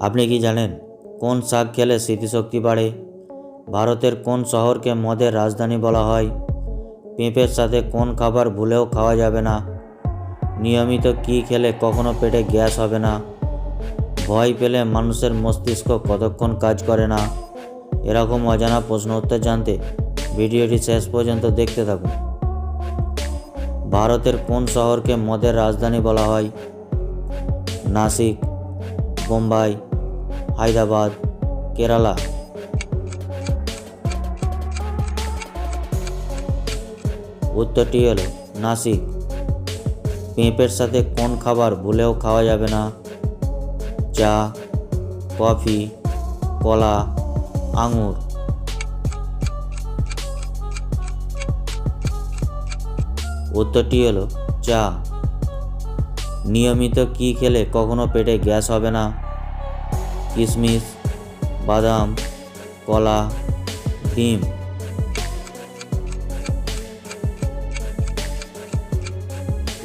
আপনি কি জানেন কোন শাক খেলে স্মৃতিশক্তি বাড়ে? ভারতের কোন শহরকে মদের রাজধানী বলা হয়? পেঁপের সাথে কোন খাবার ভুলেও খাওয়া যাবে না? নিয়মিত কী খেলে কখনো পেটে গ্যাস হবে না? ভয় পেলে মানুষের মস্তিষ্ক কতক্ষণ কাজ করে না? এরকম অজানা প্রশ্ন উত্তর জানতে ভিডিওটি শেষ পর্যন্ত দেখতে থাকুন। ভারতের কোন শহরকে মদের রাজধানী বলা হয়? নাসিক বোম্বাই হায়দ্রাবাদ, কেরালা। উত্তরটি হলো নাসিক। পেঁপের সাথে কোন খাবার ভুলেও খাওয়া যাবে না? চা, কফি, কলা, আঙুর। উত্তরটি হলো চা। নিয়মিত কি খেলে কখনো পেটে গ্যাস হবে না? কিশমিশ বাদাম, কলা, ডিম।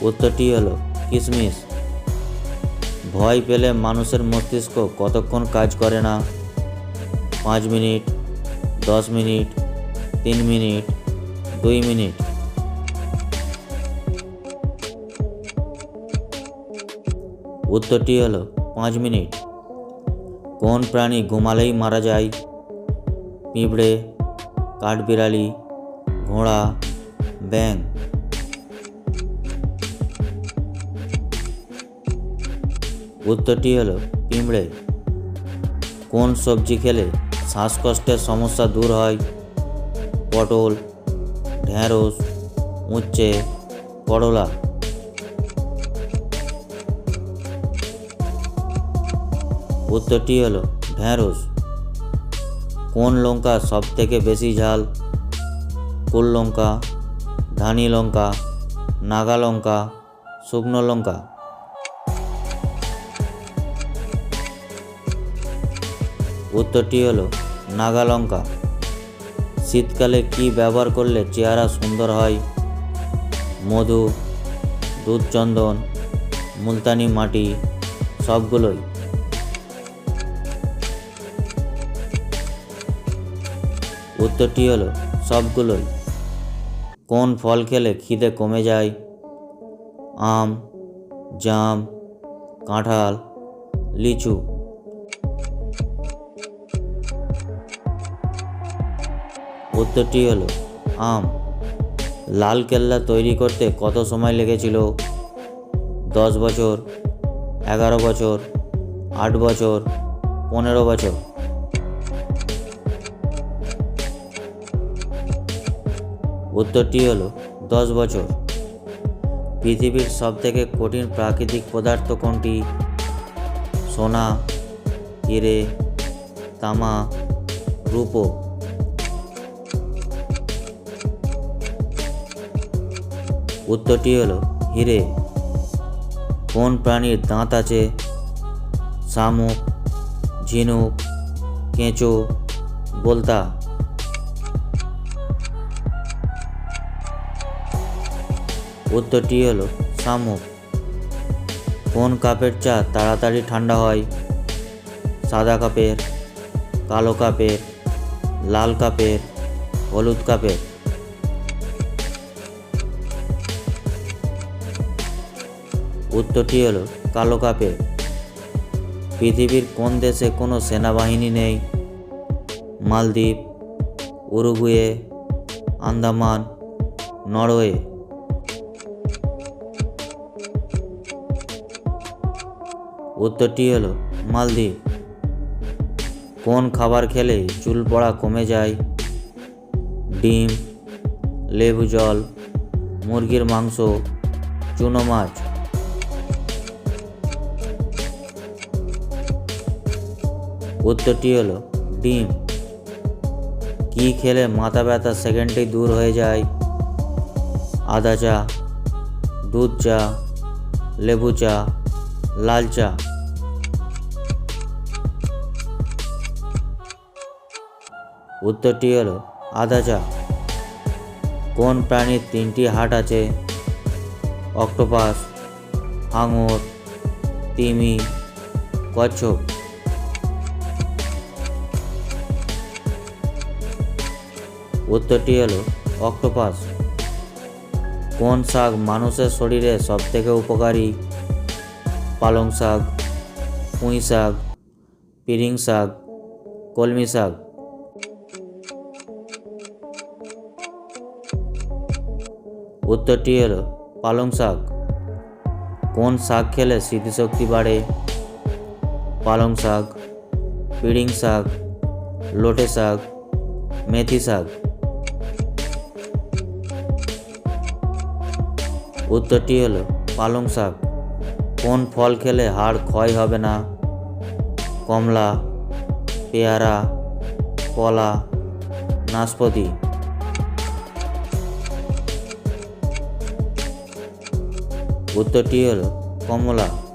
উত্তরটি হলো কিশমিশ ভয় পেলে মানুষের মস্তিষ্ক কতক্ষণ কাজ করে না? পাঁচ মিনিট, দশ মিনিট, তিন মিনিট, দুই মিনিট। উত্তরটি হলো পাঁচ মিনিট। কোন প্রাণী ঘুমালেই মারা যায়? পিঁপড়ে, কাঠবিড়ালি, ঘোড়া ব্যাং উত্তরটি হলো পিঁপড়ে। কোন সবজি খেলে শ্বাসকষ্টের সমস্যা দূর হয়? পটল ঢ্যাঁড়স উচ্ছে, করলা। উত্তরটি হলো, ঢ্যাঁড়স। কোন লঙ্কা সব থেকে বেশি ঝাল? কুল লঙ্কা, ধানি লঙ্কা, নাগা লঙ্কা, শুকনো লঙ্কা। উত্তরটি হলো, নাগা লঙ্কা। শীতকালে কি ব্যবহার করলে চেহারা সুন্দর হয়? মধু, দুধ চন্দন, মুলতানি মাটি, সবগুলোই। উত্তরটি হলো, সবগুলোই। কোন ফল খেলে খিদে কমে যায়? আম, জাম, কাঁঠাল, লিচু। উত্তরটি হলো, আম। লাল কেল্লা তৈরি করতে কত সময় লেগেছিল? দশ বছর, এগারো বছর, আট বছর, পনেরো বছর। উত্তরটি হলো দশ বছর। পৃথিবীর সবথেকে কঠিন প্রাকৃতিক পদার্থ কোনটি? সোনা, হিরে, তামা, রূপো। উত্তরটি হলো হিরে। কোন প্রাণীর দাঁত আছে? শামুক, ঝিনুক, কেঁচো, বলতা। উত্তরটি হলো শামুক কোন কাপের চা তাড়াতাড়ি ঠান্ডা হয়? সাদা কাপের, কালো কাপের, লাল কাপের, হলুদ কাপের? উত্তরটি হলো, কালো কাপের। পৃথিবীর কোন দেশে কোনো সেনাবাহিনী নেই? মালদ্বীপ, উরুগুয়ে, আন্দামান, নরওয়ে। উত্তরটি হলো মালদ্বীপ। কোন খাবার খেলে চুল পড়া কমে যায়? ডিম, লেবু জল, মুরগির মাংস, চুনো মাছ। উত্তরটি হলো ডিম। কি খেলে মাথা ব্যথা সেকেন্ডেই দূর হয়ে যায়? আদা চা, দুধ চা, লেবু চা, লাল চা। উত্তরটি হলো আধা চা। কোন প্রাণীর তিনটি হাট আছে? অক্টোপাস হাঙর তিমি, কচ্ছপ। উত্তরটি হলো অক্টোপাস। কোন শাক মানুষের শরীরে সবথেকে উপকারী? পালং শাক, পুঁই শাক, পিরিং শাক, কলমি শাক। উত্তরটি হলো পালং শাক। কোন শাক খেলে স্মৃতিশক্তি বাড়ে? পালং শাক, পিড়িং শাক, লোটে শাক, মেথি শাক। উত্তরটি হলো পালং শাক। কোন ফল খেলে হাড় ক্ষয় হবে না? কমলা, পেয়ারা, কলা, নাশপাতি। উত্তরটি হলো কমলা।